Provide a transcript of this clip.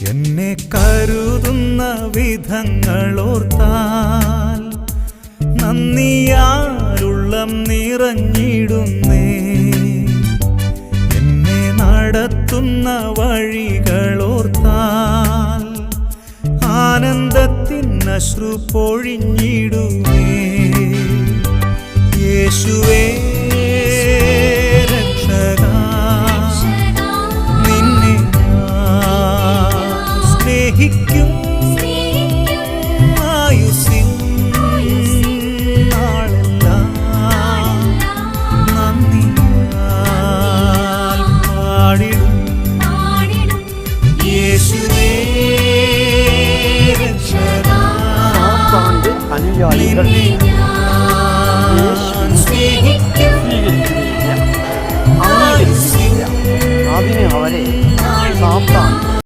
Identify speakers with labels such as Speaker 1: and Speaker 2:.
Speaker 1: എന്നെ കരുതുന്ന വിധങ്ങളോർത്താൽ നന്ദിയാലുള്ളം നിറഞ്ഞിടുന്നേ. എന്നെ നടത്തുന്ന വഴികളോർത്താൽ ആനന്ദത്തിൻ അശ്രു പൊഴിഞ്ഞിടുമേ യേശുവേ
Speaker 2: സാത്താന്റെ അനുയായികൾ അംഗീകരിക്കുകയില്ല അതിനെ അവരെ സാത്താൻ